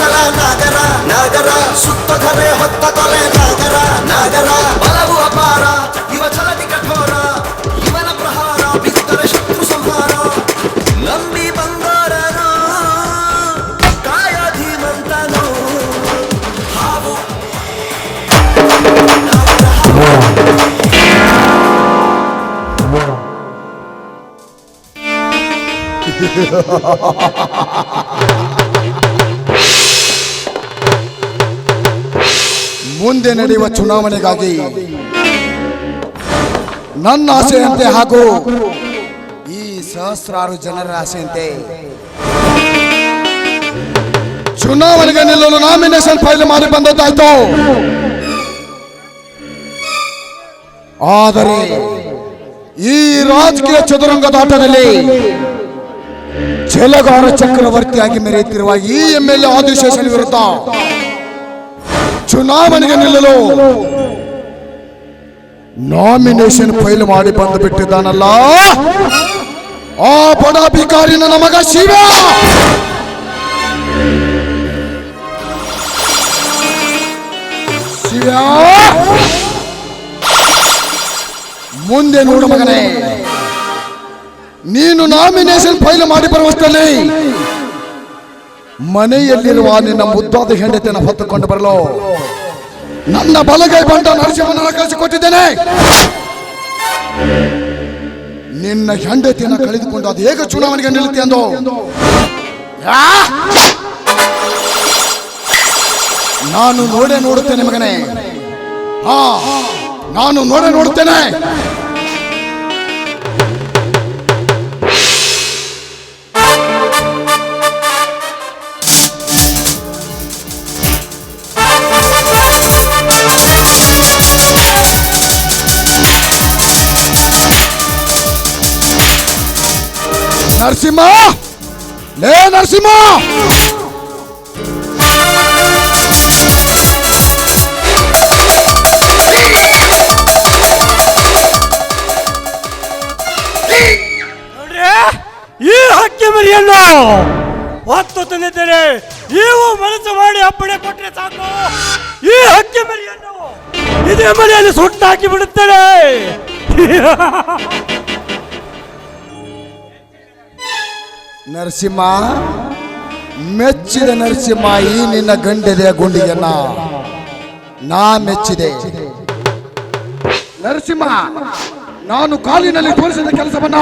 ಕಂಠಸಲ ನಾಗರ ನಾಗರ ಸುತ್ತ ಧರೆ ಹೊತ್ತ ತೊಲೆ ನಾಗರ ನಾಗರ. ಬಲವು ಅಪಾರ ಇವ ಚಲತಿ ಕಠೋರ ಇವನ ಪ್ರಹಾರ ಬಿತ್ತರೆ ಶತ್ರು ಸಂಹಾರ. ನಂಬಿ ಬಂಗಾರನು ಕಾಯ ಧೀಮಂತನು ಹಾವು. ನಾಗರ ಹಾವು. ಮುಂದೆ ನಡೆಯುವ ಚುನಾವಣೆಗಾಗಿ ನನ್ನ ಆಸೆಯಂತೆ ಹಾಗೂ ಈ ಸಹಸ್ರಾರು ಜನರ ಆಸೆಯಂತೆ ಚುನಾವಣೆಗೆ ನಿಲ್ಲಲು ನಾಮಿನೇಷನ್ ಫೈಲ್ ಮಾಡಿ ಬಂದದ್ದಾಯ್ತು. ಆದರೆ ಈ ರಾಜಕೀಯ ಚದುರಂಗದಾಟದಲ್ಲಿ ಛಲಗಾರ ಚಕ್ರವರ್ತಿಯಾಗಿ ಮೆರೆಯುತ್ತಿರುವ ಈ ಎಂ ಎಲ್ ಎ ಆದಿಶೇಷನ್ ವಿರುದ್ಧ ಚುನಾವಣೆಗೆ ನಿಲ್ಲಲು ನಾಮಿನೇಷನ್ ಫೈಲ್ ಮಾಡಿ ಬಂದು ಬಿಟ್ಟಿದ್ದಾನಲ್ಲ ಆ ಬಡ ಭಿಕಾರಿ ನನ್ನ ಮಗ ಶಿವ ಶಿವ ಮುಂದೆ ನೋಡು ಮಗನೇ ನೀನು ನಾಮಿನೇಷನ್ ಫೈಲ್ ಮಾಡಿ ಬರುವಷ್ಟರಲ್ಲಿ ಮನೆಯಲ್ಲಿರುವ ನಿನ್ನ ಮುದ್ದಾದ ಹೆಂಡತಿಯನ್ನು ಹೊತ್ತುಕೊಂಡು ಬರಲು. ನನ್ನ ಬಲಗೈ ಬಂದ ನರಸಿಂಹನ ಕಳಿಸಿಕೊಟ್ಟಿದ್ದೇನೆ ನಿನ್ನ ಹೆಂಡತಿಯನ್ನು ಕಳೆದುಕೊಂಡು ಅದು ಹೇಗೆ ಚುನಾವಣೆಗೆ ನಿಲ್ಲುತ್ತೆ ಎಂದು? ನಾನು ನೋಡೇ ನೋಡುತ್ತೇನೆ ಮಗನೇ. ಹಾ, ನಾನು ನೋಡೇ ನೋಡುತ್ತೇನೆ. ನರಸಿಂಹ! ಲೇ ನರಸಿಂಹ! ಈ ಹಕ್ಕಿ ಮರಿಯನ್ನು ಹೊತ್ತು ತಂದಿದ್ದೇನೆ. ನೀವು ಮನಸ್ಸು ಮಾಡಿ ಅಪ್ಪಣೆ ಕೊಟ್ಟರೆ ಸಾಕು. ಈ ಹಕ್ಕಿ ಮರಿಯನ್ನು ಇದೇ ಮನೆಯಲ್ಲಿ ಸುಟ್ಟಾಕಿ ಬಿಡುತ್ತೇನೆ. ನರಸಿಂಹ, ಮೆಚ್ಚಿದ ನರಸಿಂಹ ಈ ನಿನ್ನ ಗಂಡದೆಯ ಗುಂಡಿಯನ್ನ ನಾ ಮೆಚ್ಚಿದೆ. ನರಸಿಂಹ, ನಾನು ಕಾಲಿನಲ್ಲಿ ತೋರಿಸಿದ ಕೆಲಸವನ್ನ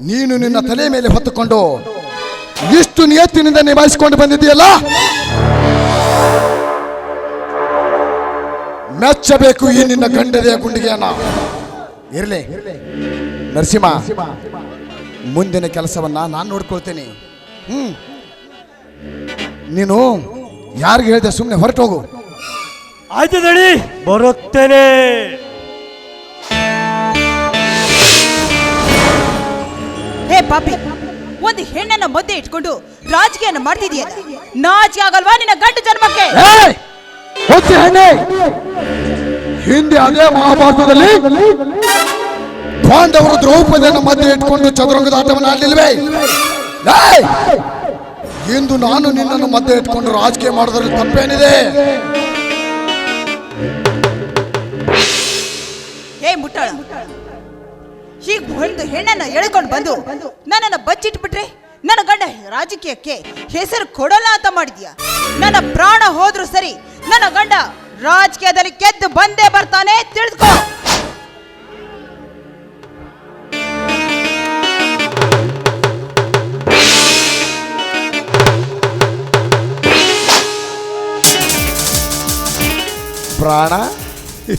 ನೀನು ನಿನ್ನ ತಲೆ ಮೇಲೆ ಹೊತ್ತುಕೊಂಡು ಇಷ್ಟು ನಿಯತ್ತಿನಿಂದ ನಿಭಾಯಿಸಿಕೊಂಡು ಬಂದಿದೆಯಲ್ಲ ಮೆಚ್ಚಬೇಕು ಈ ನಿನ್ನ ಗಂಡದೆಯ ಗುಂಡಿಗೆಯನ್ನ. ಇರಲಿ. ನರಸಿಂಹ ಮುಂದಿನ ಕೆಲಸವನ್ನ ನಾನು ನೋಡ್ಕೊಳ್ತೇನೆ. ಹ್ಮ್. ನೀನು ಯಾರಿಗೆ ಹೇಳಿದೆ ಸುಮ್ಮನೆ ಹೊರಟು ಹೋಗು ಆಯ್ತು ದಣಿ ಬರುತ್ತೇನೆ. ಹೇ ಪಾಪಿ ಒಂದು ಹೆಣ್ಣನ್ನ ಮದ್ದೆ ಇಟ್ಕೊಂಡು ರಾಜಕೀಯನ ಮಾಡ್ತಿದೀಯ? ನಾಚಿ ಆಗಲ್ವಾ ನಿನ್ನ ಗಂಡು ಜನ್ಮಕ್ಕೆ? ಹೆಣ್ಣೆ! ಹಿಂದೆ ಅದೇ ಮಹಾಭಾರತದಲ್ಲಿ ಪಾಂಡವರು ದ್ರೌಪದಿಯನ್ನು ಮಧ್ಯೆ ಇಟ್ಕೊಂಡು ಚದುರಂಗದ ಆಟವನ್ನು ಆಡಲಿಲ್ವೇ! ಇಂದು ನಾನು ನಿನ್ನನ್ನು ಮಧ್ಯೆ ಇಟ್ಕೊಂಡು ರಾಜಕೀಯ ಮಾಡೋದ್ರಲ್ಲಿ ತಪ್ಪೇನಿದೆ? ಹೀಗ್ ಒಂದು ಹೆಣ್ಣನ್ನ ಎಳ್ಕೊಂಡು ಬಂದು ನನ್ನನ್ನ ಬಚ್ಚಿಟ್ಬಿಟ್ರೆ ನನ್ನ ಗಂಡ ರಾಜಕೀಯಕ್ಕೆ ಹೆಸರು ಕೊಡಲ್ಲ ಅಂತ ಮಾಡಿದ್ಯಾ? ನನ್ನ ಪ್ರಾಣ ಹೋದ್ರು ಸರಿ ನನ್ನ ಗಂಡ ರಾಜಕೀಯದಲ್ಲಿ ಗೆದ್ದು ಬಂದೇ ಬರ್ತಾನೆ ತಿಳಿದುಕೋ. ಪ್ರಾಣ?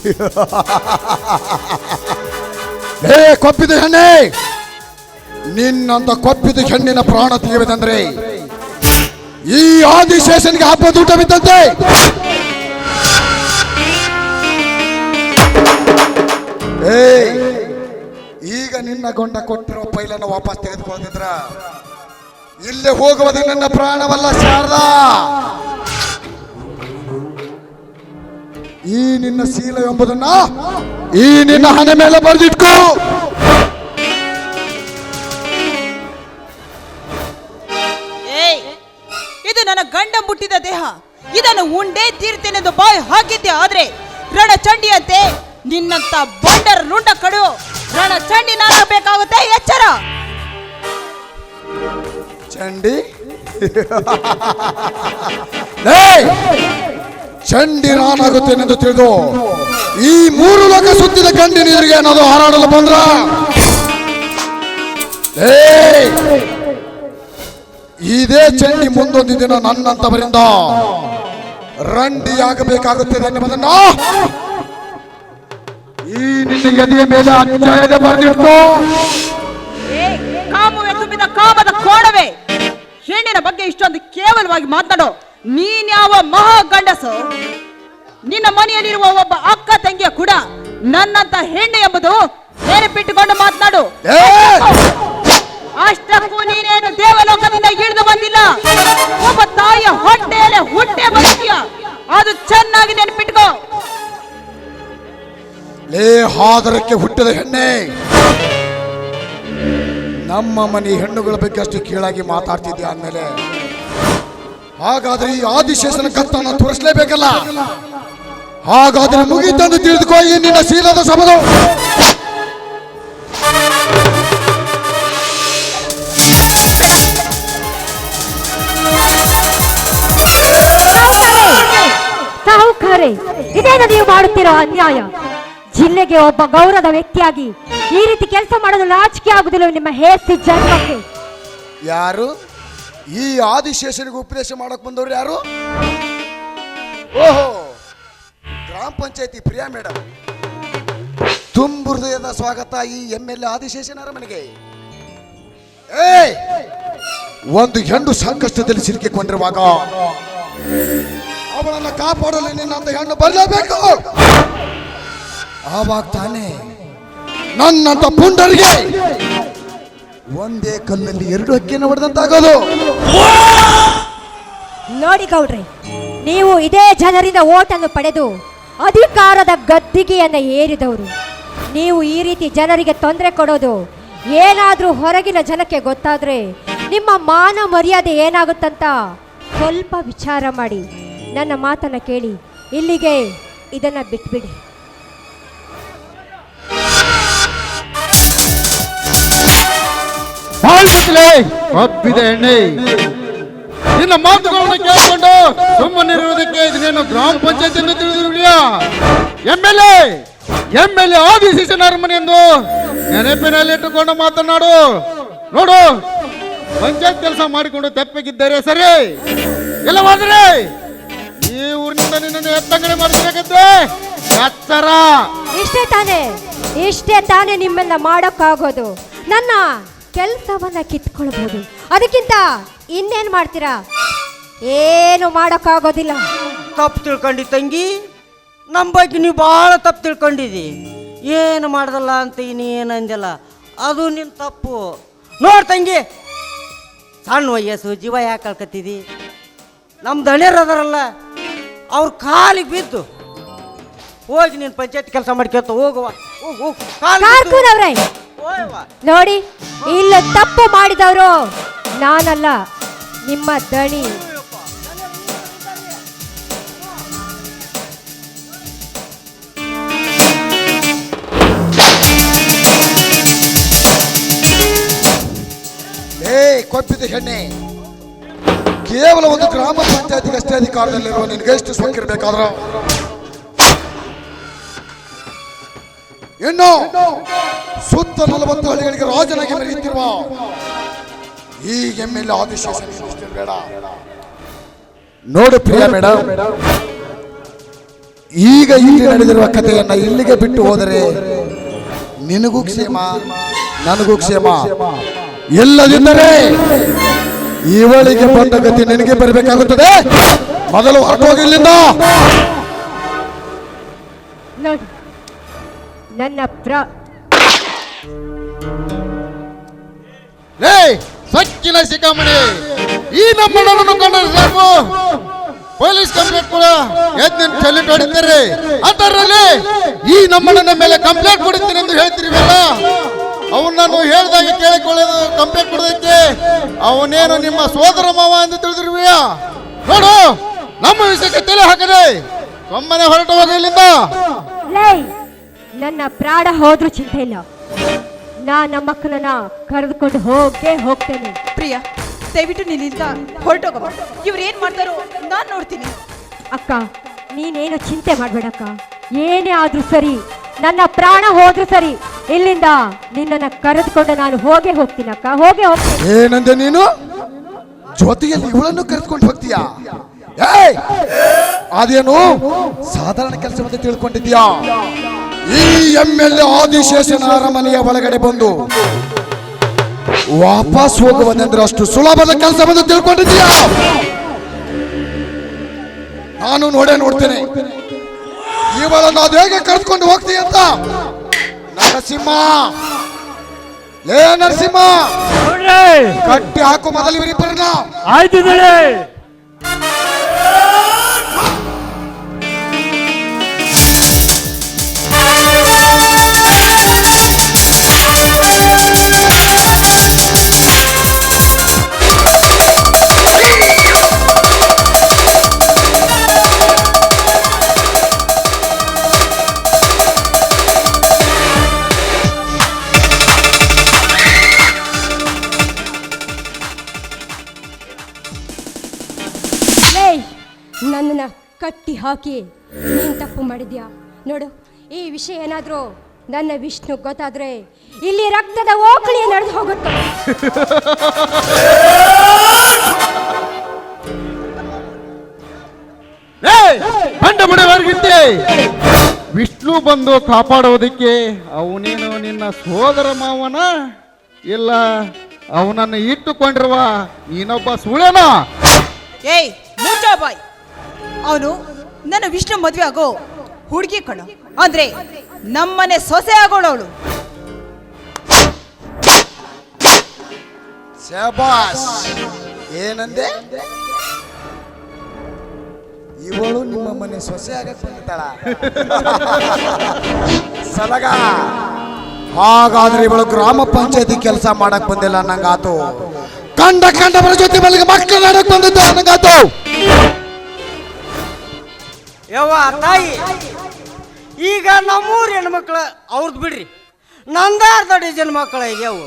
ಏ, ಕೊಪ್ಪಿದ ಹೆಣ್ಣೆ! ನಿನ್ನಂತ ಕೊಪ್ಪಿದ ಹೆಣ್ಣಿನ ಪ್ರಾಣ ತೆಗೆಯಬೇಕಂದ್ರೆ ಈ ಆದಿಶೇಷನ್ಗೆ ಹಬ್ಬ ಊಟ ಬಿದ್ದಂತೆ ಏ, ಈಗ ನಿನ್ನ ಗೊಂಡ ಕೊಟ್ಟಿರೋ ಪೈಲನ್ನು ವಾಪಸ್ ತೆಗೆದುಕೊಳ್ತಿದ್ರ ಇಲ್ಲೇ ಹೋಗುವುದು ನನ್ನ ಪ್ರಾಣವಲ್ಲ ಶಾರದಾ! ಈ ನಿನ್ನ ಶೀಲ ಎಂಬುದನ್ನ ಈ ನಿನ್ನ ಹಣೆ ಮೇಲೆ ಬರೆದಿಟ್ಕೊ. ಇದು ನನ್ನ ಗಂಡ ಮುಟ್ಟಿದ ದೇಹ. ಇದನ್ನು ಉಂಡೇ ತೀರ್ತೆನೆಂದು ಬಾಯ್ ಹಾಕಿದ್ದೆ ಆದ್ರೆ ರಣಚಂಡಿಯಂತೆ ನಿನ್ನಂತ ಬಂಡರ್ ರುಂಡ ಕಡು ರಣಚಂಡಿ ನಾಗಬೇಕಾಗುತ್ತೆ ಎಚ್ಚರ. ಚಂಡಿ? ಚಂಡಿ ನಾನಾಗುತ್ತೇನೆಂದು ತಿಳಿದು, ಈ ಮೂರು ಲೋಕ ಸುತ್ತಿದ ಗಂಡಿನ ಎದುರಿಗೆ ಏನಾದ್ರು ಹಾರಾಡಲು ಬಂದ್ರ! ಇದೇ ಚಂಡಿ ಮುಂದೊಂದು ದಿನ ನನ್ನಂತವರಿಂದ ರಂಡಿಯಾಗಬೇಕಾಗುತ್ತದೆ ಎನ್ನುವುದನ್ನ ಈ ನಿನ್ನ ಎದೆಯ ಮೇಲೆ ಅನ್ಯಾಯದ ಬರೆದಿಟ್ಟು ಕಾಮದ ಕೋಣವೇ. ಹೆಣ್ಣಿನ ಬಗ್ಗೆ ಇಷ್ಟೊಂದು ಕೇವಲವಾಗಿ ಮಾತನಾಡೋ. ನೀನ್ಯಾವ ಮಹಾ ಗಂಡಸು ನಿನ್ನ ಮನೆಯಲ್ಲಿರುವ ಒಬ್ಬ ಅಕ್ಕ ತಂಗಿಯ ಕೂಡ ನನ್ನಂತ ಹೆಣ್ಣು ಎಂಬುದು ನೆನಪಿಟ್ಟುಕೊಂಡು ಮಾತನಾಡು! ಅಷ್ಟಕ್ಕೂ ನೀನೇನು ದೇವಲೋಕದಿಂದ ಇಳಿದು ಬಂದಿಲ್ಲ? ಒಬ್ಬ ತಾಯಿಯ ಹೊಟ್ಟೆಯಲ್ಲಿ ಹುಟ್ಟೆ ಬರ್ತೀಯ ಅದು ಚೆನ್ನಾಗಿ ನೆನಪಿಟ್ಕೋ. ಲೇ ಹಾದರಕ್ಕೆ ಹುಟ್ಟಿದ ಹೆಣ್ಣೆ! ನಮ್ಮ ಮನೆ ಹೆಣ್ಣುಗಳ ಬಗ್ಗೆ ಅಷ್ಟು ಕೀಳಾಗಿ ಮಾತಾಡ್ತಿದ್ಯಾ ಅಂದಮೇಲೆ? ಹಾಗಾದ್ರೆ ಈ ಆದಿಶೇಷನ ಕತ್ತನ್ನು ತೋರಿಸಲೇಬೇಕಲ್ಲ? ಹಾಗಾದ್ರೆ ಮುಗಿತಂದು ತಿಳಿದುಕೋ ಈ ನಿನ್ನ ಶೀಲದ ಸಬದು ಸಾಹುಕಾರೆ ಇದೇನು ನೀವು ಮಾಡುತ್ತಿರೋ ಅನ್ಯಾಯ? ಜಿಲ್ಲೆಗೆ ಒಬ್ಬ ಗೌರವದ ವ್ಯಕ್ತಿಯಾಗಿ ಈ ರೀತಿ ಕೆಲಸ ಮಾಡಲು ನಾಚಿಕೆ ಆಗುದಿಲ್ಲ ನಿಮ್ಮ ಹೇಸಿ ಜನ್ಮಕ್ಕೆ. ಯಾರು? ಈ ಆದಿಶೇಷನಿಗೆ ಉಪದೇಶ ಮಾಡಕ್ ಬಂದವ್ರು ಯಾರು? ಓಹೋ! ಗ್ರಾಮ ಪಂಚಾಯತಿ ಪ್ರಿಯಾ ಮೇಡಮ್ ತುಂಬು ಹೃದಯದ ಸ್ವಾಗತ ಈ ಎಂ ಎಲ್ ಎ ಆದಿಶೇಷನ ಅರಮನೆಗೆ ಏಯ್! ಒಂದು ಹೆಣ್ಣು ಸಂಕಷ್ಟದಲ್ಲಿ ಸಿಲುಕಿಕೊಂಡಿರುವಾಗ ಅವಳನ್ನು ಕಾಪಾಡಲು ನಿನ್ನಂತ ಹೆಣ್ಣು ಬರಲೇಬೇಕು. ಆವಾಗ ತಾನೇ ನನ್ನಂತ ಪುಂಡರಿಗೆ ಒಂದೇ ಕಲ್ಲಲ್ಲಿ ಎರಡು ಹಕ್ಕಿಯನ್ನು ಹೊಡೆದಂತಾಗೋದು. ನೋಡಿ ಗೌಡ್ರಿ, ನೀವು ಇದೇ ಜನರಿಂದ ಓಟನ್ನು ಪಡೆದು ಅಧಿಕಾರದ ಗದ್ದಿಗೆಯನ್ನು ಏರಿದವರು. ನೀವು ಈ ರೀತಿ ಜನರಿಗೆ ತೊಂದರೆ ಕೊಡೋದು ಏನಾದರೂ ಹೊರಗಿನ ಜನಕ್ಕೆ ಗೊತ್ತಾದ್ರೆ ನಿಮ್ಮ ಮಾನ ಮರ್ಯಾದೆ ಏನಾಗುತ್ತಂತ ಸ್ವಲ್ಪ ವಿಚಾರ ಮಾಡಿ. ನನ್ನ ಮಾತನ್ನ ಕೇಳಿ, ಇಲ್ಲಿಗೆ ಇದನ್ನ ಬಿಟ್ಬಿಡಿ. ಬಾಳ್ಬಿಟ್ಲೆ ಒಪ್ಪಿದೆ ಎಣ್ಣೆ. ನಿನ್ನ ಮಾತುಗಳನ್ನು ಕೇಳಿಕೊಂಡು ಸುಮ್ಮನಿರುವುದಕ್ಕೆ ಇದನ್ನೇನು ಗ್ರಾಮ ಪಂಚಾಯತ್ ಎಂದು ತಿಳಿದಿರಲಿಲ್ಲ M L A M L A ಆದಿಶೇಷನ ಅರಮನೆ ಎಂದು ಮಾತನಾಡು. ನೋಡು, ಪಂಚಾಯತ್ ಕೆಲಸ ಮಾಡಿಕೊಂಡು ತೆಪ್ಪಗಿದ್ದರೆ ಸರಿ. ಇಲ್ಲವಾದ್ರೆ ಈ ಊರಿನಿಂದ ನಿನ್ನನ್ನು ಎತ್ತಂಗಡಿ ಮಾಡಬೇಕಾಗತ್ತೆ. ಎತ್ತರ. ಇಷ್ಟೇ ತಾನೆ, ಇಷ್ಟೇ ತಾನೇ ನಿಮ್ಮೆಲ್ಲ ಮಾಡೋಕ್ಕಾಗೋದು. ನನ್ನ ಕೆಲಸವನ್ನ ಕಿತ್ಕೊಳ್ಬಹುದು ಅದಕ್ಕಿಂತ ಇನ್ನೇನ್ ಮಾಡ್ತೀರಾ? ಏನು ಮಾಡೋಕ್ಕಾಗೋದಿಲ್ಲ. ತಪ್ಪು ತಿಳ್ಕೊಂಡಿ ತಂಗಿ. ನಮ್ಮ ಬಗ್ಗೆ ನೀವು ಭಾಳ ತಪ್ಪು ತಿಳ್ಕೊಂಡಿದಿ. ಏನು ಮಾಡ್ದಲ್ಲ ಅಂತ ಇನ್ನೇನು ಅಂದಿಲ್ಲ ಅದು ನಿನ್ನ ತಪ್ಪು. ನೋಡ್ ತಂಗಿ. ಸಣ್ಣ ವಯಸ್ಸು ಜೀವ ಯಾಕೆ ಕಳ್ಕತ್ತಿದಿ? ನಮ್ಮ ದಣಿಯರು ಅದರಲ್ಲ ಅವ್ರ ಕಾಲಿಗೆ ಬಿದ್ದು. ಹೋಗಿ ನೀನು ಪಂಚಾಯತ್ ಕೆಲಸ ಮಾಡ್ಕೊತ ಹೋಗುವ. ಹೋಗು. ನೋಡಿ ಇಲ್ಲ ತಪ್ಪು ಮಾಡಿದವರು ನಾನಲ್ಲ ನಿಮ್ಮ ದಣಿ. ಏ ಕೊಪ್ಪಿದ ಹೆಣ್ಣೆ. ಕೇವಲ ಒಂದು ಗ್ರಾಮ ಪಂಚಾಯತಿಗೆ ಅಷ್ಟೇ ಅಧಿಕಾರದಲ್ಲಿರುವ ನಿನ್ಗೆ ಎಷ್ಟು ಸೋಕಿರ್ಬೇಕಾದ್ರ ಇನ್ನು ಸುತ್ತ ನಲವತ್ತು ಹಳ್ಳಿಗಳಿಗೆ ರಾಜನಾಗಿ ಮೆರೆಯುತ್ತಿರುವ ಈ ಎಂ ಎಲ್ ಆದೇಶ ಬೇಡ. ನೋಡು ಪ್ರಿಯ ಮೇಡಮ್ ಈಗ ಇಲ್ಲಿ ನಡೆದಿರುವ ಕಥೆಯನ್ನ ಇಲ್ಲಿಗೆ ಬಿಟ್ಟು ಹೋದರೆ ನಿನಗೂ ಕ್ಷೇಮ, ನನಗೂ ಕ್ಷೇಮ. ಎಲ್ಲದಿದ್ದರೆ ಇವಳಿಗೆ ಬಂದ ಗತಿ ನಿನಗೆ ಬರಬೇಕಾಗುತ್ತದೆ. ಮೊದಲು ಹೊರಟೋಗಿ ಇಲ್ಲಿಂದ. ನೋಡಿ. ನನ್ನ ಪ್ರ ಲೇ ಸಕ್ಕಿನ ಸಿಕ್ಕಾಮಣಿ ಈ ನಮ್ಮಣ್ಣನನ್ನು ಕಂಡರೆ ಸಾಕು. ಪೊಲೀಸ್ ಕಂಪ್ಲೇಂಟ್ ಕೂಡ ಎದ್ದಿನ ನಿನ್ ಹೊಡಿತೀರಿ ಅದರಲ್ಲಿ ಈ ನಮ್ಮಣ್ಣನ ಮೇಲೆ ಕಂಪ್ಲೇಂಟ್ ಕೊಡುತ್ತೀನಿ ಎಂದು ಹೇಳ್ತಿರಿವಲ್ಲ ಅವನ್ನ ನಾನು ಹೇಳ್ದಾಗ ಕೇಳಿಕೊಳ್ಳೋದು ಕಂಪ್ಲೇಂಟ್ ಕೊಡೋದಕ್ಕೆ. ಅವನೇನು ನಿಮ್ಮ ಸೋದರ ಮಾವ ಎಂದು ತಿಳಿದಿರುವೆಯ? ನೋಡು ನಮ್ಮ ವಿಷಯಕ್ಕೆ ತಲೆ ಹಾಕದೆ ಒಮ್ಮನೆ ಹೊರಟು ಹೋಗಲಿಲ್ಲ ನನ್ನ ಪ್ರಾಣ ಹೋದ್ರೂ ಚಿಂತೆ ಇಲ್ಲ. ನಾ ನಮ್ಮ ಮಕ್ಕಳನ್ನ ಕರೆದುಕೊಂಡು ಹೋಗೇ ಹೋಗ್ತೇನೆ. ಪ್ರಿಯ ದಯವಿಟ್ಟು ನಿನ್ನಿಂದ ಹೊರಟೋಗ. ಇವ್ರು ಏನ್ ಮಾಡ್ತಾರೋ ನಾನ್ ನೋಡ್ತೀನಿ. ಅಕ್ಕ ನೀನೇನು ಚಿಂತೆ ಮಾಡ್ಬೇಡಕ್ಕ. ಏನೇ ಆದ್ರೂ ಸರಿ ನನ್ನ ಪ್ರಾಣ ಹೋದ್ರೂ ಸರಿ ಇಲ್ಲಿಂದ ನಿನ್ನನ್ನ ಕರೆದುಕೊಂಡು ನಾನು ಹೋಗೇ ಹೋಗ್ತೀನಿ ಅಕ್ಕ. ಹೋಗೇ ಹೋಗ್ತೀನಿ. ಏನಂದೆ ನೀನು? ಜೊತೆಯಲ್ಲಿ ಇವಳನ್ನು ಕರೆದುಕೊಂಡು ಹೋಗ್ತೀಯಾ? ಏಯ್! ಅದೇನು? ಸಾಧಾರಣ ಕೆಲಸ ಅಂತ ತಿಳ್ಕೊಂಡಿದ್ಯಾ ಈ ಎಂ ಎಲ್ ಎ ಆದಿಶೇಷನ ಅರಮನೆಯ ಒಳಗಡೆ ಬಂದು ವಾಪಸ್ ಹೋಗುವುದಂದ್ರೆ ಅಷ್ಟು ಸುಲಭದ ಕೆಲಸ ಬಂದು ತಿಳ್ಕೊಂಡಿದ್ಯಾ ನಾನು ನೋಡೇ ನೋಡ್ತೇನೆ. ಇವಳನ್ನು ಅದು ಹೇಗೆ ಕರೆದುಕೊಂಡು ಹೋಗ್ತೀಯ ಅಂತ? ನರಸಿಂಹ. ಲೇ ನರಸಿಂಹ. ಕಟ್ಟಿ ಹಾಕು ಮೊದಲು ಇವರಿಬ್ಬರನ್ನ ಆಯ್ತು ಹಾಕಿ ನೀನು ತಪ್ಪು ಮಾಡಿದ್ಯಾ? ನೋಡು ಈ ವಿಷಯ ಏನಾದರೂ ನನ್ನ ವಿಷ್ಣು ಗೊತ್ತಾದ್ರೆ ಇಲ್ಲಿ ರಕ್ತದ ಓಕಳಿ ನಡೆದು ಹೋಗುತ್ತೆ. ವಿಷ್ಣು ಬಂದು ಕಾಪಾಡೋದಕ್ಕೆ ಅವನೇನು ನಿನ್ನ ಸೋದರ ಮಾವನ? ಇಲ್ಲ ಅವನನ್ನು ಇಟ್ಟುಕೊಂಡಿರುವ ನೀನೊಬ್ಬ ಸುಳ್ಳೆನ? ಏಯ್ ಬಾಯ್. ಅವನು ನನ್ನ ವಿಷ್ಣು ಮದುವೆ ಆಗೋ ಹುಡುಗಿ ಕಣೋ. ಅಂದ್ರೆ ನಮ್ಮನೆ ಸೊಸೆ ಆಗೋಳವಳು. ಏನಂದೆ? ಇವಳು ನಿಮ್ಮ ಮನೆ ಸೊಸೆ ಆಗಕ್ ಬಂದಿದ್ದಾಳ ಸಲಗ! ಹಾಗಾದ್ರೆ ಇವಳು ಗ್ರಾಮ ಪಂಚಾಯತಿ ಕೆಲಸ ಮಾಡಕ್ ಬಂದಿಲ್ಲ, ನಂಗಾತು. ಕಂಡ ಕಂಡವರ ಜೊತೆ ಮಕ್ಕಳು ನಾಡಕ್ ಬಂದಿದ್ದು, ನಂಗಾತು. ಯವ್ವ, ತಾಯಿ. ಈಗ ನಮ್ಮೂರು ಹೆಣ್ಮಕ್ಳು ಅವ್ರದ್ದು ಬಿಡ್ರಿ. ನಂದ ಅರ್ಧ ಡಜನ್ ಮಕ್ಕಳು ಆಗ್ಯಾವ.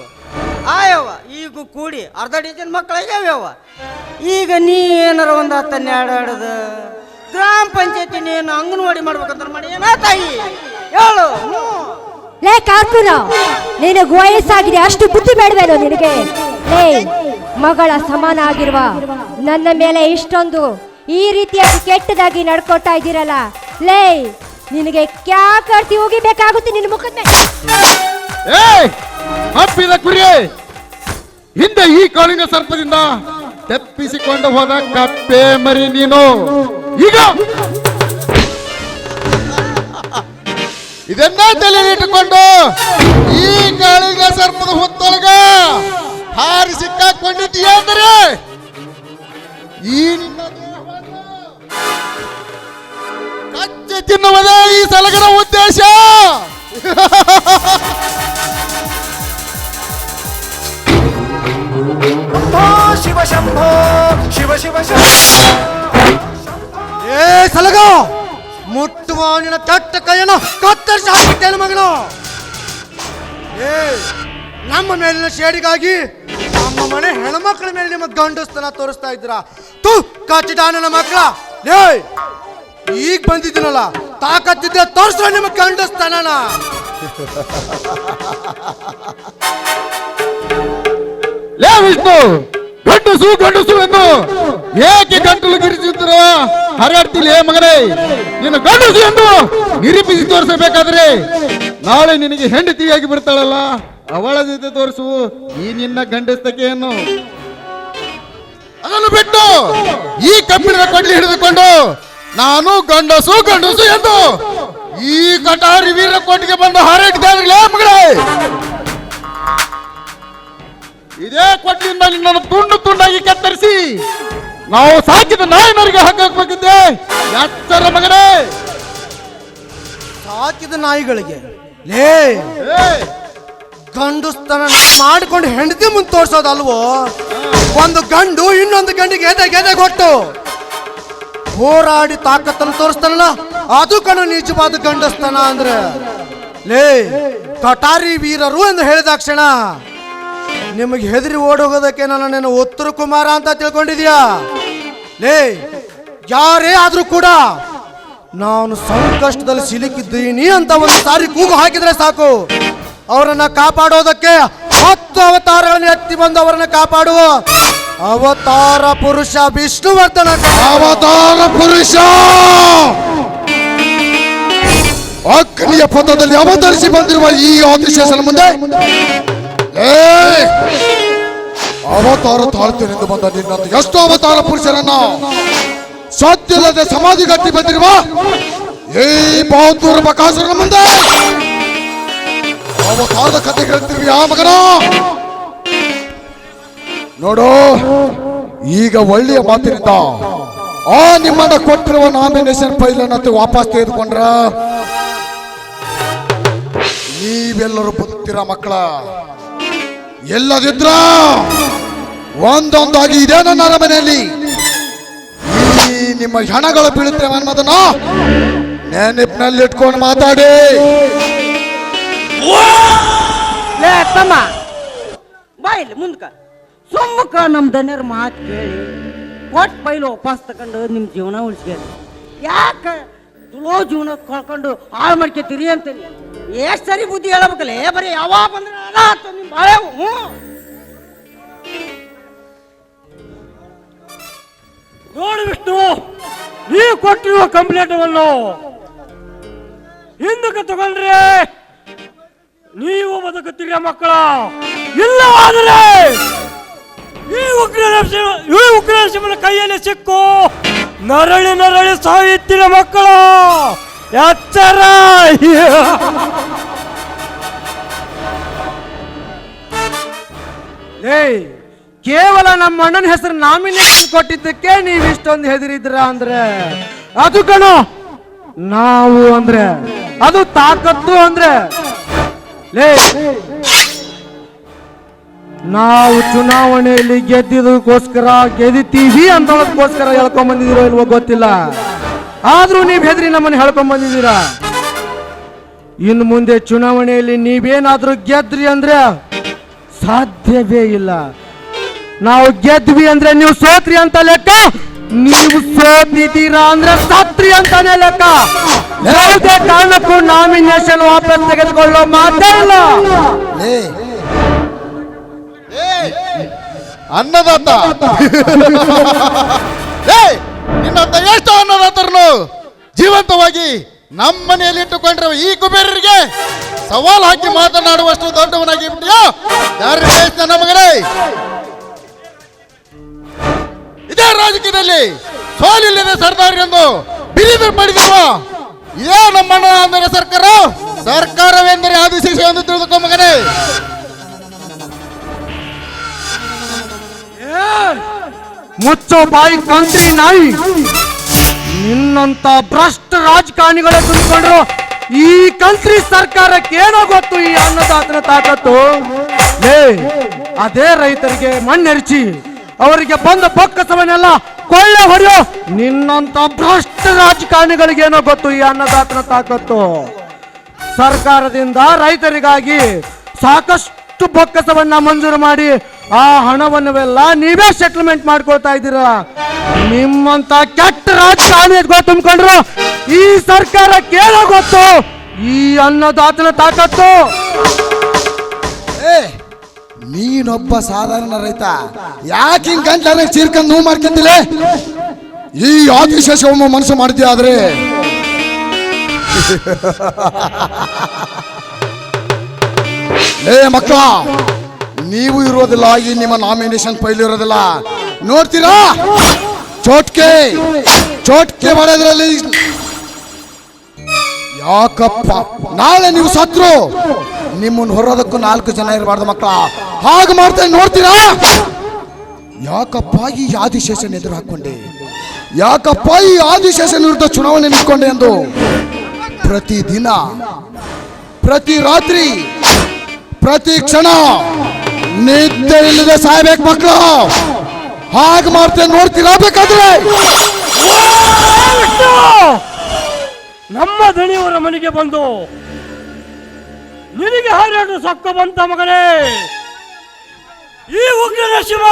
ಆಯವ್ವ, ಈಗ ಕೂಡಿ ಅರ್ಧ ಡಜನ್ ಮಕ್ಕಳು ಆಗ್ಯಾವ ಯವ್ವ ಈಗ ನೀ ಏನಾರ ಒಂದು ಹತ್ತನ್ನೇ ಆಡಾಡದ ಗ್ರಾಮ ಪಂಚಾಯತಿ ನೀನು ಅಂಗನವಾಡಿ ಮಾಡ್ಬೇಕಂತ ಮಾಡಿ. ಏನ ತಾಯಿ? ಹೇಳು. ಲೇ ಕಾರ್ಪುರ ನಿನಗೆ ವಯಸ್ಸಾಗಿದೆ, ಅಷ್ಟು ಬುದ್ಧಿ ಬೇಡವೇನೋ ನಿನಗೆ? ಲೇ, ಮಗಳ ಸಮಾನ ಆಗಿರುವ, ನನ್ನ ಮೇಲೆ ಇಷ್ಟೊಂದು ಈ ರೀತಿಯಾಗಿ ಕೆಟ್ಟದಾಗಿ ನಡ್ಕೊತಾ ಇದ್ದೀರಲ್ಲ ಲೇ ನಿನಗೆ ಕ್ಯಾ ಕರ್ತಿ ಹೋಗಿಬೇಕಾಗುತ್ತೆ ನಿನ್ನ ಮುಖದ ಏಯ್, ಹಬ್ಬಿದ ಕುರಿ ಹಿಂದೆ ಈ ಕಾಳಿನ ಸರ್ಪದಿಂದ ತಪ್ಪಿಸಿಕೊಂಡು ಹೋದ ಕಪ್ಪೆ ಮರಿ ನೀನು. ಈಗ! ಇದನ್ನ ತಲೆಯಿಟ್ಟುಕೊಂಡು ಈ ಕಾಳಿಗ ಸರ್ಪದ ಹೊತ್ತೊಳಗ ಹಾರಿ ಸಿಕ್ಕಾಕೊಂಡಿದ್ದೀಯ ಅಂದರೆ, ಈ ಕಚ್ಚಿ ತಿನ್ನುವುದೇ ಈ ಸಲಗರ ಉದ್ದೇಶ. ಶಿವ ಶಂಭೋ ಶಿವ ಶಿವ ಏ ಸಲಗ ಮುಟ್ಟುವ ನಿನ್ನ ಕಟ್ಟ ಕೈಯನ್ನು ಕತ್ತರಿಸಿ ಹಾಕಿದ್ದೇನೆ ಮಗನು ಏ ನಮ್ಮ ಮೇಲಿನ ಶೇಡಿಗಾಗಿ ನಮ್ಮ ಮನೆ ಹೆಣ್ಮಕ್ಳ ಮೇಲೆ ನಿಮ್ಮ ಗಂಡಸ್ತನ ತೋರಿಸ್ತಾ ಇದ್ರ ತು ಕಚ್ಚಿದ ನನ್ನ ಮಕ್ಕಳ ಏ ಈಗ ಬಂದಿದ್ದೀನಲ್ಲ, ತಾಕತ್ತಿದ್ರೆ ತೋರಿಸ್ರ ನಿಮ್ಮ ಕಂಡಸ್ತಾನ ಲೇ ವಿಷ್ಣು, ಗಂಡಸು ಗಂಡಸು ಎಂದು ಏಕೆ ಗಂಟಲು ಗಿರಿಸುತ್ತಿರುವ ಹರಡ್ತಿಲ್ಲ ಏ ಮಗನೇ ನೀನು ಗಂಡಸು ಎಂದು ನಿರೂಪಿಸಿ ತೋರಿಸಬೇಕಾದ್ರೆ ನಾಳೆ ನಿನಗೆ ಹೆಂಡತಿಯಾಗಿ ಬಿಡ್ತಾಳಲ್ಲ ಅವಳ ಜೊತೆ ತೋರಿಸು ಈ ನಿನ್ನ ಗಂಡಸ್ತಕೆಯನ್ನು. ಅದನ್ನು ಬಿಟ್ಟು ಈ ಕಬ್ಬಿಣದ ಕಡ್ಲಿ ಹಿಡಿದುಕೊಂಡು ನಾನು ಗಂಡಸು ಗಂಡಸು ಎಂದು ಈ ಕಟಾರಿ ವೀರ ಕೋಟಿಗೆ ಬಂದು ಹಾರಾಡಿದ್ದಾನೆ ಮಗಳೇ. ಇದೇ ಕೊಟ್ಟಿಯಿಂದ ನಿನ್ನನ್ನು ತುಂಡು ತುಂಡಾಗಿ ಕತ್ತರಿಸಿ ನಾವು ಸಾಕಿದ ನಾಯಿನರಿಗೆ ಹಾಕಬೇಕಿದ್ದೆ. ಎತ್ತರ ಮಗನೇ. ಸಾಕಿದ ನಾಯಿಗಳಿಗೆ. ಲೇ ಗಂಡುಸ್ತನ ಮಾಡಿಕೊಂಡು ಹೆಂಡತಿ ಮುಂದೆ ತೋರ್ಸೋದಲ್ವೋ? ಒಂದು ಗಂಡು ಇನ್ನೊಂದು ಗಂಡಿಗೆ ಎದೆ ಗೆದೆ ಕೊಟ್ಟು ಹೋರಾಡಿ ತಾಕತ್ತನ್ನು ತೋರಿಸ್ತಾನಲ್ಲ? ಅದು ಕಣ ನಿಜವಾದ ಗಂಡಸ್ತನ ಅಂದ್ರೆ. ಲೇ, ಕಟಾರಿ ವೀರರು ಎಂದು ಹೇಳಿದಾಕ್ಷಣ, ನಿಮಗೆ ಹೆದರಿ ಓಡೋಗೋದಕ್ಕೆ ನಾನು ನನ್ನ ಉತ್ತರ ಕುಮಾರ ಅಂತ ತಿಳ್ಕೊಂಡಿದ್ಯಾ ಲೇ, ಯಾರೇ ಆದ್ರೂ ಕೂಡ ನಾನು ಸಂಕಷ್ಟದಲ್ಲಿ ಸಿಲುಕಿದ್ದೀನಿ ಅಂತ ಒಂದು ಸಾರಿ ಕೂಗು ಹಾಕಿದ್ರೆ ಸಾಕು. ಅವರನ್ನ ಕಾಪಾಡೋದಕ್ಕೆ ಹತ್ತು ಅವತಾರಗಳನ್ನು ಎತ್ತಿ ಬಂದು ಅವರನ್ನ ಕಾಪಾಡುವ. ಅವತಾರ ಪುರುಷ ವಿಷ್ಣುವರ್ಧನ. ಅವತಾರ ಪುರುಷ! ಅಗ್ನಿಯ ಪಥದಲ್ಲಿ ಅವತರಿಸಿ ಬಂದಿರುವ ಈ ಆದಿಶೇಷನ ಮುಂದೆ. ಅವತಾರ ತಾಳ್ತೇನೆಂದು ಬಂದ ನಿನ್ನಂತ ಎಷ್ಟು ಅವತಾರ ಪುರುಷರನ್ನ. ಸತ್ಯದ ಸಮಾಧಿ ಗಟ್ಟಿ ಬಂದಿರುವ ಏ ಬಹದ್ದೂರ ಬಕಾಸುರನ ಮುಂದೆ. ಅವತಾರದ ಕತೆ ಹೇಳ್ತಿರುವ ಆ ಮಗನ? ನೋಡು, ಈಗ ಒಳ್ಳೆಯ ಮಾತಿನಿಂದ ಆ ನಿಮ್ಮನ್ನ ಕೊಟ್ಟಿರುವ ನಾಮಿನೇಷನ್ ಫೈಲ್ ಅನ್ನ ವಾಪಸ್ ತೆಗೆದುಕೊಂಡ್ರ? ನೀವೆಲ್ಲರೂ ಬದುಕ್ತೀರ ಮಕ್ಕಳ? ಎಲ್ಲದಿದ್ರ ಒಂದೊಂದಾಗಿ ಇದೇ ನನ್ನ ಅರಮನೆಯಲ್ಲಿ. ಈ ನಿಮ್ಮ ಹೆಣಗಳು ಬೀಳುತ್ತೇವೆ ಅನ್ನೋದನ್ನ ನೆನಪಿನಲ್ಲಿ ಇಟ್ಕೊಂಡು ಮಾತಾಡಿ. ಲೇ ತಮ್ಮ! ಬಾ ಇಲ್ಲಿ ಮುಂದ್ಕ. ಸುಮ್ಮಕ ನಮ್ಮ ದನ್ಯರ ಮಾತು ಕೇಳಿ ಕೊಟ್ಟು ಬೈಲು ವಾಪಸ್ ತಕೊಂಡು ನಿಮ್ಮ ಜೀವನ ಉಳಿಸ್ಕೇಳಿ. ಯಾಕೆ ತುಳೋ ಜೀವನ ಕಳ್ಕೊಂಡು ಹಾಳು ಮಾಡ್ಕೊತೀರಿ ಅಂತೀನಿ ಎಷ್ಟು ಸರಿ ಬುದ್ಧಿ ಹೇಳ್ಬೇಕಲ್ಲ ಏ ಬರೀ ಯಾವಾಗ ಬಂದ್ರೆ ಅದ ಅಂತ ನಿಮ್ಮ ಬಾಳೆ ಹ್ಞೂ. ನೋಡಿ ವಿಷ್ಣು ನೀವು ಕೊಟ್ಟಿರುವ ಕಂಪ್ಲೇಂಟವನ್ನು ಹಿಂದಕ್ಕೆ ತಗೊಂಡ್ರೆ ನೀವು ಬದುಕುತ್ತೀರ ಮಕ್ಕಳ. ಇಲ್ಲವಾದರೆ ಈ ಉಗ್ರ ಈ ಉಗ್ರ ಕೈಯಲ್ಲಿ ಸಿಕ್ಕು. ನರಳಿ ನರಳಿ ಸಾಯುತ್ತೀರ ಮಕ್ಕಳ. ಎಚ್ಚರ. ಏಯ್, ಕೇವಲ ನಮ್ಮ ಅಣ್ಣನ ಹೆಸರು ನಾಮಿನೇಷನ್ ಕೊಟ್ಟಿದ್ದಕ್ಕೆ ನೀವು ಇಷ್ಟೊಂದು ಹೆದರಿದ್ರ ಅಂದ್ರೆ? ಅದು ಕಣೋ, ನಾವು ಅಂದ್ರೆ, ಅದು ತಾಕತ್ತು ಅಂದ್ರೆ? ನಾವು ಚುನಾವಣೆಯಲ್ಲಿ ಗೆದ್ದಿದ್ದಕ್ಕೋಸ್ಕರ ಗೆದಿತೀವಿ ಅಂತೋದಕ್ಕೋಸ್ಕರ ಹೇಳ್ಕೊಂಡ್ ಬಂದಿದ್ದೀರೋ ಇಲ್ವೋ ಗೊತ್ತಿಲ್ಲ. ಆದ್ರೂ ನೀವ್ ಹೆದ್ರಿ ನಮ್ಮನ್ನ ಹೇಳ್ಕೊಂಡ್ ಬಂದಿದ್ದೀರಾ? ಇನ್ನು ಮುಂದೆ ಚುನಾವಣೆಯಲ್ಲಿ ನೀವೇನಾದ್ರೂ ಗೆದ್ರಿ ಅಂದ್ರೆ ಸಾಧ್ಯವೇ ಇಲ್ಲ. ನಾವು ಗೆದ್ವಿ ಅಂದ್ರೆ ನೀವು ಸೋತ್ರಿ ಅಂತ ಲೆಕ್ಕ? ನೀವು ಸೋತಿದ್ದೀರಾ ಅಂದ್ರೆ ಸತ್ರಿ ಅಂತಾನೆ ಲೆಕ್ಕ. ಯಾವುದೇ ಕಾರಣಕ್ಕೂ ನಾಮಿನೇಷನ್ ವಾಪಸ್ ತೆಗೆದುಕೊಳ್ಳೋ ಮಾತೇ ಇಲ್ಲ. ಅನ್ನದಾತ. ನಿನ್ನಂತ ಎಷ್ಟು ಅನ್ನದಾತರನು ಜೀವಂತವಾಗಿ ನಮ್ಮ ಮನೆಯಲ್ಲಿ ಇಟ್ಟುಕೊಂಡಿರುವ ಈ ಕುಬೇರರಿಗೆ ಸವಾಲ್ ಹಾಕಿ ಮಾತನಾಡುವಷ್ಟು ದೊಡ್ಡವನಾಗಿ ಬಿಟ್ಟಿಯೋ? ಯಾರು ನನ್ನ ಇದೇ ರಾಜಕೀಯದಲ್ಲಿ ಸೋಲಿಲ್ಲದೆ ಸರ್ದಾರ್ ಎಂದು ಬಿರಿದು ಪಡೆದಿರುವ ಇದೇ ನಮ್ಮಣ್ಣ ಅಂದರೆ ಸರ್ಕಾರ, ಸರ್ಕಾರವೆಂದರೆ ಆದಿಶೇಷ ಎಂದು ತಿಳಿದುಕೊ ಮಗನೇ. ಮುಚ್ಚೋ ಬಾಯಿ ಕಂತ್ರಿ ನಾಯಿ. ನಿನ್ನಂತ ಭ್ರಷ್ಟ ರಾಜಕಾರಣಿಗಳೇ ತುಂಬಿಕೊಂಡ್ರು ಈ ಕಂತ್ರಿ ಸರ್ಕಾರಕ್ಕೆ ಏನೋ ಗೊತ್ತು ಈ ಅನ್ನದಾತನ ತಾಕತ್ತು? ಏ ಅದೇ ರೈತರಿಗೆ ಮಣ್ಣೆರಚಿ. ಅವರಿಗೆ ಬಂದ ಬೊಕ್ಕಸವನ್ನೆಲ್ಲ ಕೊಳ್ಳೆ ಹೊಡೆಯೋ ನಿನ್ನಂತ ಭ್ರಷ್ಟ ರಾಜಕಾರಣಿಗಳಿಗೆ ಏನೋ ಗೊತ್ತು? ಈ ಅನ್ನದಾತನ ತಾಕತ್ತು. ಸರ್ಕಾರದಿಂದ ರೈತರಿಗಾಗಿ ಸಾಕಷ್ಟು ಬೊಕ್ಕಸವನ್ನ ಮಂಜೂರು ಮಾಡಿ ಆ ಹಣವನ್ನೆಲ್ಲ ನೀವೇ ಸೆಟಲ್ಮೆಂಟ್ ಮಾಡ್ಕೊಳ್ತಾ ಇದ್ದೀರಾ? ನಿಮ್ಮಂತ ಕೆಟ್ಟ ರಾಜಕಾರಣಿ ತುಂಬಿಕೊಂಡ್ರು ಈ ಸರ್ಕಾರ ಕೇಳೋ ಗೊತ್ತು? ಈ ಅನ್ನದಾತನ ತಾಕತ್ತು. ನೀನೊಬ್ಬ ಸಾಧಾರಣ ರೈತ. ಯಾಕೆ ಗಂಟಲ ಗಂಟ್ಲ ಚೀರ್ಕೊಂಡು ನೋವು ಮಾಡ್ಕೊಂತಿಲ್ಲ ಈ ಆದಿಶೇಷ ಒಮ್ಮೆ ಮನಸ್ಸು ಮಾಡಿದ್ಯಾ ಆದ್ರೆ? ಏ ಮಕ್ಕಳ, ನೀವು ಇರೋದಿಲ್ಲ, ಈ ನಿಮ್ಮ ನಾಮಿನೇಷನ್ ಫೈಲ್ ಇರೋದಿಲ್ಲ. ನೋಡ್ತೀರಾ? ಚೋಟ್ಕೆ ಚೋಟ್ಕೆ ಮಾಡೋದ್ರಲ್ಲಿ ಯಾಕಪ್ಪ? ನಾಳೆ ನೀವು ಸತ್ರು. ನಿಮ್ಮನ್ನು ಹೊರೋದಕ್ಕೂ ನಾಲ್ಕು ಜನ ಇರಬಾರ್ದು ಮಕ್ಕಳ. ಹಾಗೆ ಮಾಡ್ತಾ ನೋಡ್ತೀರಾ? ಯಾಕಪ್ಪ ಈ ಆದಿಶೇಷನ್ ಎದುರು ಹಾಕೊಂಡೆ ಯಾಕಪ್ಪ ಈ ಆದಿಶೇಷನ್ ವಿರುದ್ಧ ಚುನಾವಣೆ ನಿಂತ್ಕೊಂಡೆ ಎಂದು? ಪ್ರತಿದಿನ, ಪ್ರತಿ ರಾತ್ರಿ, ಪ್ರತಿ ಕ್ಷಣ ನಿದ್ದೆ ಇಲ್ಲದೆ ಸಾಯ್ಬೇಕು ಮಕ್ಕಳು. ಹಾಗೆ ಮಾಡ್ತೇನೆ ನೋಡ್ತೀರಾ ಬೇಕಾದ್ರೆ? ನಮ್ಮ ದಣಿಯವರ ಮನೆಗೆ ಬಂದು ನಿನಗೆ ಹಾರಾಡು ಸೊಕ್ಕ ಬಂತ ಮಗನೇ. ಈ ಉಗ್ರನ ಶಿವ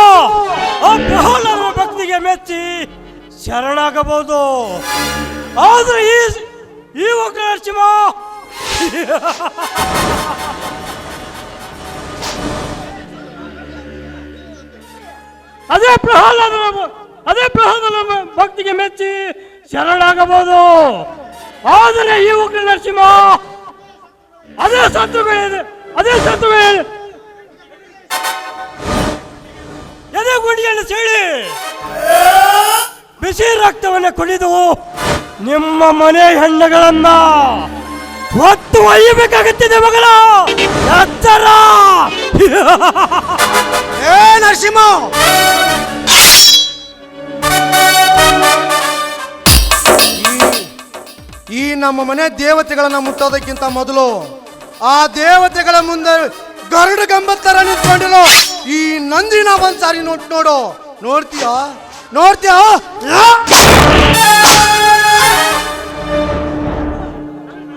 ಆ ಪ್ರಹ್ಲಾದನ ಭಕ್ತಿಗೆ ಮೆಚ್ಚಿ ಶರಣಾಗಬಹುದು. ಆದ್ರೆ ಈ ಈ ಉಗ್ರನ ಶಿವ ಅದೇ ಪ್ರಹ್ಲಾದನ ಅದೇ ಪ್ರಹ್ಲಾದನ ಭಕ್ತಿಗೆ ಮೆಚ್ಚಿ ಶರಣಾಗಬಹುದು. ಆದರೆ ಈ ಉಗ್ರ ನರಸಿಂಹ ಅದೇ ಸತ್ತು ಅದೇ ಸತ್ತು ಗುಂಡಿಯನ್ನು ಸೀಳಿ. ಬಿಸಿ ರಕ್ತವನ್ನು ಕುಡಿದು ನಿಮ್ಮ ಮನೆ ಹೆಣ್ಣುಗಳನ್ನ ಹೊತ್ತು ಒಯ್ಯಬೇಕಾಗುತ್ತಿದೆ ಮಗಳ. ಎತ್ತರ. ಏ, ನರಸಿಂಹ! ಈ ನಮ್ಮ ಮನೆ ದೇವತೆಗಳನ್ನ ಮುಟ್ಟೋದಕ್ಕಿಂತ ಮೊದಲು ಆ ದೇವತೆಗಳ ಮುಂದೆ ಗರುಡ ಗಂಬತ್ತರ ನಿಂತ್ಕೊಂಡಿರೋ ಈ ನಂದಿನ ಒಂದ್ಸಾರಿ ನೋಟ್ ನೋಡು. ನೋಡ್ತೀಯಾ? ನೋಡ್ತೀಯಾ?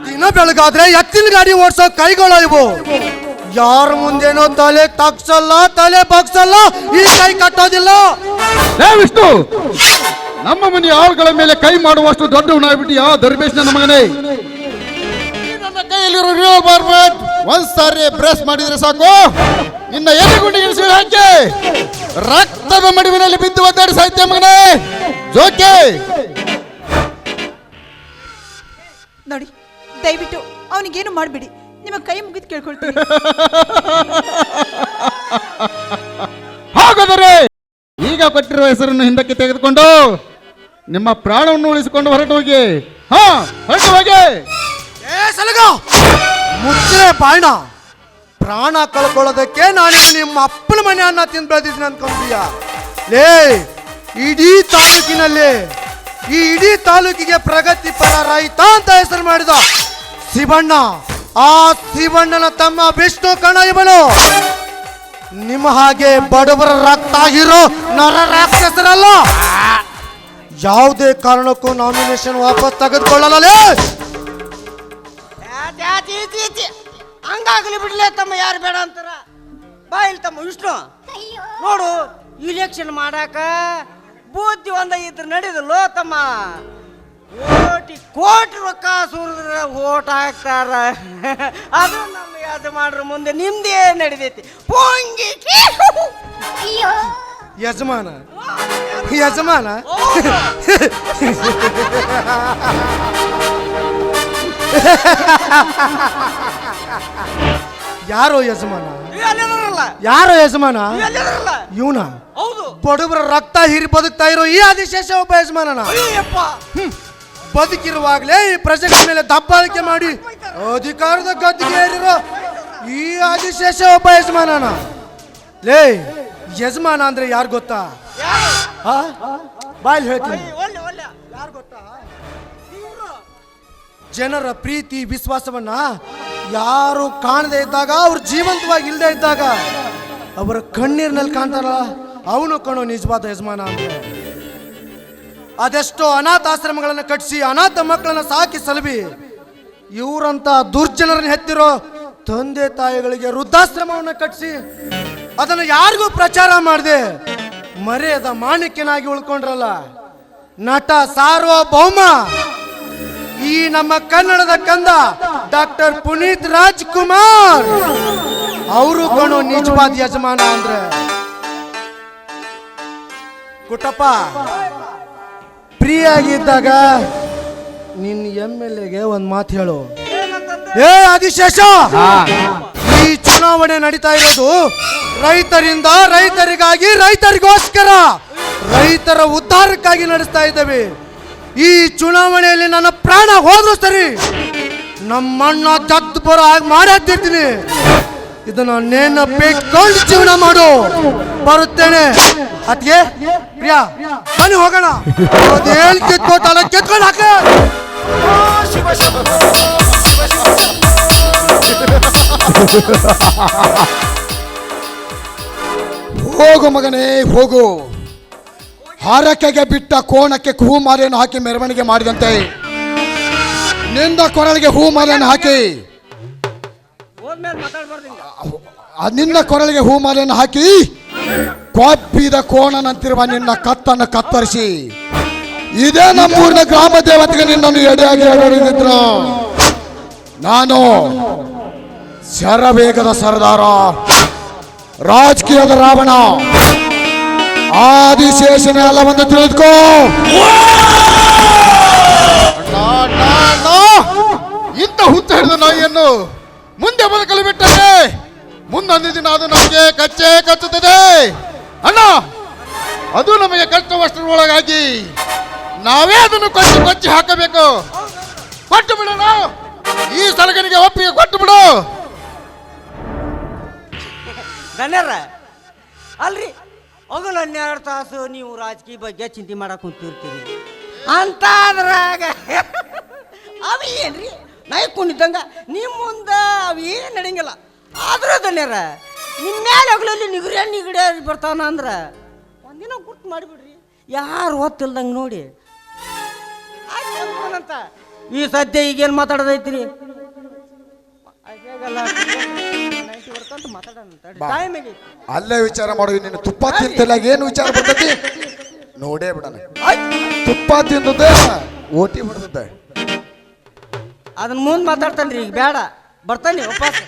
ದಿನ ಬೆಳಗಾದ್ರೆ ಎತ್ತಿನ ಗಾಡಿ ಓಡಿಸೋ ಕೈಗಳು ಇವು. ಯಾರ ಮುಂದೇನೋ ತಲೆ ತಗ್ಸಲ್ಲ ತಲೆ ಬಗ್ಸಲ್ಲ ಈ ಕೈ ಕಟ್ಟೋದಿಲ್ಲ. ಹೇ ವಿಷ್ಣು ನಮ್ಮ ಮನೆ ಆಳುಗಳ ಮೇಲೆ ಕೈ ಮಾಡುವಷ್ಟು ದೊಡ್ಡವನಾಗ್ಬಿಟ್ಟಿಯಾ ದರ್ಬೇಶ್ ನನ್ನ ಮಗನೇ. ಈ ನನ್ನ ಕೈಯಲ್ಲಿರೋ ರಿವಾಲ್ವರ್ ಬ್ಯಾಟ್ ಒಂದ್ ಸಾರಿ ಪ್ರೆಸ್ ಮಾಡಿದ್ರೆ ಸಾಕು. ನಿನ್ನ ಎದೆಗುಂಡಿಗೆ ಸೀಳು ಹಾಕಿ ರಕ್ತದ ಮಡುವಿನಲ್ಲಿ ಬಿದ್ದು ಒದ್ದಾಡಿ ಸಾಹಿತ್ಯ ಮಗನೇ. ಜೋಕೆ. ನೋಡಿ ದಯವಿಟ್ಟು ಅವನಿಗೇನು ಮಾಡಬೇಡಿ. ನಿಮ್ಮ ಕೈ ಮುಗಿದು ಕೇಳ್ಕೊಳ್ತೀನಿ. ಹಾಗಾದರೆ ಈಗ ಕೊಟ್ಟಿರುವ ಹೆಸರನ್ನು ಹಿಂದಕ್ಕೆ ತೆಗೆದುಕೊಂಡು ನಿಮ್ಮ ಪ್ರಾಣವನ್ನು ಉಳಿಸಿಕೊಂಡು ಹೊರಟು ಹೋಗಿ. ಹಾ ಹೊರಟು ಹೋಗಿ. ಏ ಸಲಗ. ಮುಚ್ಚೆ ಬಾಯ್ಣ ಪ್ರಾಣ ಕಳ್ಕೊಳ್ಳೋದಕ್ಕೆ ನಾನು ನಿಮ್ಮ ಅಪ್ಪನ ಮನೆ ಅನ್ನ ತಿಂದು ಬೆಳೆದಿದ್ದೀನಿ ಅನ್ಕೊಂತೀಯ ಲೇ, ಇಡೀ ತಾಲೂಕಿನಲ್ಲಿ, ಈ ಇಡೀ ತಾಲೂಕಿಗೆ ಪ್ರಗತಿಪರ ರೈತ ಅಂತ ಹೆಸರು ಮಾಡಿದ ಶಿವಣ್ಣ. ಆ ಶಿವಣ್ಣನ ತಮ್ಮ ವಿಷ್ಣು ಕಣ ಇವನು ನಿಮ್ಮ ಹಾಗೆ ಬಡವರ ರಕ್ತ ಆಗಿರೋ ನರ ರಾಕ್ಷಸರಲ್ಲ? ಯಾವುದೇ ಕಾರಣಕ್ಕೂ ನಾಮಿನೇಷನ್ ವಾಪಸ್ ತೆಗೆದುಕೊಳ್ಳಲ್ಲ ಲೇ. ಹಂಗಾಗಲಿ ಬಿಡ್ಲೆ ತಮ್ಮ ಯಾರು ಬೇಡ ಅಂತಾರ? ಬಾ ಇಲ್ಲಿ ತಮ್ಮ ವಿಷ್ಣು. ನೋಡು ಇಲೆಕ್ಷನ್ ಮಾಡಾಕ ಬುದ್ಧಿ ಒಂದ ಇದ್ರ ನಡೆದಲ್ಲೋ ತಮ್ಮ? ಕೋಟಿ ಕೋಟಿ ರೊಕ್ಕ ಸುರಿದ್ರ ಓಟ್ ಹಾಕ್ತಾರ. ಅದು ನಮ್ಮ ಯಜಮಾನ್ರ ಮುಂದೆ ನಿಮ್ದೇ ನಡಿದೈತಿ ಪೊಂಗಿ ಯಜಮಾನ? ಯಜಮಾನ? ಯಾರೋ ಯಜಮಾನ? ಯಾರೋ ಯಜಮಾನ? ಇವನ? ಹೌದು. ಬಡವರ ರಕ್ತ ಹೀರಿ ಬದುಕ್ತಾ ಇರೋ ಈ ಆದಿಶೇಷ ಒಬ್ಬ ಯಜಮಾನನ? ಬದುಕಿರುವಾಗಲೇ ಈ ಪ್ರಜೆಗಳ ಮೇಲೆ ದಬ್ಬಾಳಿಕೆ ಮಾಡಿ ಅಧಿಕಾರದ ಗದ್ದಿಗೆ ಏರಿರೋ ಈ ಆದಿಶೇಷ ಒಬ್ಬ ಯಜಮಾನನ? ಲೇ ಯಜಮಾನ ಅಂದ್ರೆ ಯಾರು ಗೊತ್ತಾ? ಬಾಯ್ ಹೇಳ್ತೀನಿ. ಜನರ ಪ್ರೀತಿ ವಿಶ್ವಾಸವನ್ನ ಯಾರು ಕಾಣದೇ ಇದ್ದಾಗ, ಅವ್ರು ಜೀವಂತವಾಗಿ ಇಲ್ಲದೆ ಇದ್ದಾಗ, ಅವರ ಕಣ್ಣೀರಿನಲ್ಲಿ ಕಾಣ್ತಾರಲ್ಲ, ಅವನು ಕಣೋ ನಿಜವಾದ ಯಜಮಾನ ಅಂದ್ರೆ ಅದೆಷ್ಟೋ ಅನಾಥಾಶ್ರಮಗಳನ್ನು ಕಟ್ಟಿಸಿ ಅನಾಥ ಮಕ್ಕಳನ್ನ ಸಾಕಿ ಸಲಬಿ, ಇವರಂತ ದುರ್ಜನರನ್ನ ಹೆತ್ತಿರೋ ತಂದೆ ತಾಯಿಗಳಿಗೆ ವೃದ್ಧಾಶ್ರಮವನ್ನು ಕಟ್ಟಿಸಿ ಅದನ್ನು ಯಾರಿಗೂ ಪ್ರಚಾರ ಮಾಡದೆ, ಮರ್ಯಾದ ಮಾಣಿಕ್ಯನಾಗಿ ಉಳ್ಕೊಂಡ್ರಲ್ಲ. ನಟ ಸಾರ್ವಭೌಮ ಈ ನಮ್ಮ ಕನ್ನಡದ ಕಂದ ಡಾಕ್ಟರ್ ಪುನೀತ್ ರಾಜ್ಕುಮಾರ್. ಅವರು ಕಣು ನಿಜವಾದ ಯಜಮಾನ ಅಂದ್ರೆ. ಕುಟಪ್ಪ ಫ್ರೀ ಆಗಿದ್ದಾಗ ನಿನ್ನ ಎಂ ಎಲ್ ಎಗೆ ಒಂದು ಮಾತು ಹೇಳು. ಏ ಆದಿಶೇಷ! ಈ ಚುನಾವಣೆ ನಡೀತಾ ಇರೋದು ರೈತರಿಂದ ರೈತರಿಗಾಗಿ ರೈತರಿಗೋಸ್ಕರ. ರೈತರ ಉದ್ಧಾರಕ್ಕಾಗಿ ನಡೆಸ್ತಾ ಇದ್ದೇವೆ. ಈ ಚುನಾವಣೆಯಲ್ಲಿ ನನ್ನ ಪ್ರಾಣ ಹೋದ್ರು ಸರಿ ನಮ್ಮಣ್ಣ ತತ್ತು ಬರೋ ಹಾಗೆ ಮಾಡಿರ್ತೀನಿ ಇದನ್ನ ನೆನಪಿಟ್ಕೊಂಡು ಜೀವನ ಮಾಡು. ಬರುತ್ತೇನೆ. ಅದ್ಗೆ ಪ್ರಿಯಾ ಬನ್ನಿ ಹೋಗೋಣ. ಅದೇನ್ ಕಿತ್ಕೋತಾಳ ಕಿತ್ಕೊಂಡು ಹಾಕ. ಹೋಗು ಮಗನೇ, ಹೋಗು. ಹಾರಕೆಗೆ ಬಿಟ್ಟ ಕೋಣಕ್ಕೆ ಹೂ ಮಾಲೆಯನ್ನು ಹಾಕಿ ಮೆರವಣಿಗೆ ಮಾಡಿದಂತೆ. ನಿನ್ನ ಕೊರಳಿಗೆ ಹೂ ಮಾಲೆಯನ್ನು ಹಾಕಿ. ನಿನ್ನ ಕೊರಳಿಗೆ ಹೂ ಮಾಲೆಯನ್ನು ಹಾಕಿ. ಕೊಬ್ಬಿದ ಕೋಣನಂತಿರುವ ನಿನ್ನ ಕತ್ತನ್ನು ಕತ್ತರಿಸಿ. ಇದೇ ನಮ್ಮೂರಿನ ಗ್ರಾಮ ದೇವತೆಗೆ ನಿನ್ನನ್ನು ಎಡೆಯಾಗಿ ಹೇಳಿದ್ರು ನಾನು ಶರವೇಗದ ಸರದಾರ, ರಾಜಕೀಯದ ರಾವಣ. ಆದಿಶೇಷನ ಒಂದು ತಿಳಿದುಕೋ. ಇಂತ ಇಂಥ ಹುತ್ತ ಹಿಡಿದ ನಾಯಿಯನ್ನು ಮುಂದೆ ಬದುಕಲು ಬಿಟ್ಟರೆ ಮುಂದೊಂದು ದಿನ ಅದು ನಮಗೆ ಕಚ್ಚೆ ಕಚ್ಚುತ್ತದೆ. ಅಣ್ಣ ಅದು ನಮಗೆ ಕಷ್ಟವಷ್ಟರೊಳಗಾಗಿ ನಾವೇ ಅದನ್ನು ಕೊಚ್ಚಿ ಕೊಚ್ಚಿ ಹಾಕಬೇಕು. ಕೊಟ್ಟು ಬಿಡೋಣ ಈ ಸಲಗನಿಗೆ ಒಪ್ಪಿಗೆ ಕೊಟ್ಟು ಬಿಡು. ಅಲ್ರಿ. ಹೋಗಲ್ಲ ಹನ್ನೆರಡು ತಾಸು ನೀವು ರಾಜಕೀಯ ಬಗ್ಗೆ ಚಿಂತೆ ಮಾಡಕ್ ಕುಂತಿರ್ತೀರಿ. ಅಂತ ಅದ್ರಾಗ ಅವ ಏನ್ರಿ? ನೈಕೊಂಡಿದ್ದಂಗ ನಿಮ್ಮ ಮುಂದೆ ಅವು ಏನು ನಡೆಯಂಗಿಲ್ಲ. ಆದ್ರೂ ದಣ್ಯರ ನಿಮ್ಮ ಮೇಲೆ ಹಗಲಲ್ಲಿ ನಿಗರಿ ನಿಗಡಿ ಬರ್ತಾನ ಅಂದ್ರೆ ಒಂದಿನ ಗುರ್ತು ಮಾಡಿಬಿಡ್ರಿ. ಯಾರು ಓದ್ತಿಲ್ದಂಗೆ ನೋಡಿ. ಅಂತ. ಈ ಸದ್ಯ ಈಗೇನು ಮಾತಾಡೋದೈತ್ರಿ? ಮಾತಾಡೋಣ ಟೈಮ್ ಅಲ್ಲೇ ವಿಚಾರ ಮಾಡಿ ನಿನ್ನ ತುಪ್ಪ ತಿಂತಿಲ್ಲ ಏನು ವಿಚಾರ ಬರ್ತೈತಿ? ನೋಡೇ ಬಿಡಣ. ತುಪ್ಪ ತಿಂದದ್ದೆ ಓಟಿ ಬಿಡ್ತದೆ ಅದನ್ನ ಮುಂದೆ ಮಾತಾಡ್ತಾನ್ರಿ ಈಗ ಬೇಡ. ಬರ್ತಾನೆ ವಾಪಸ್.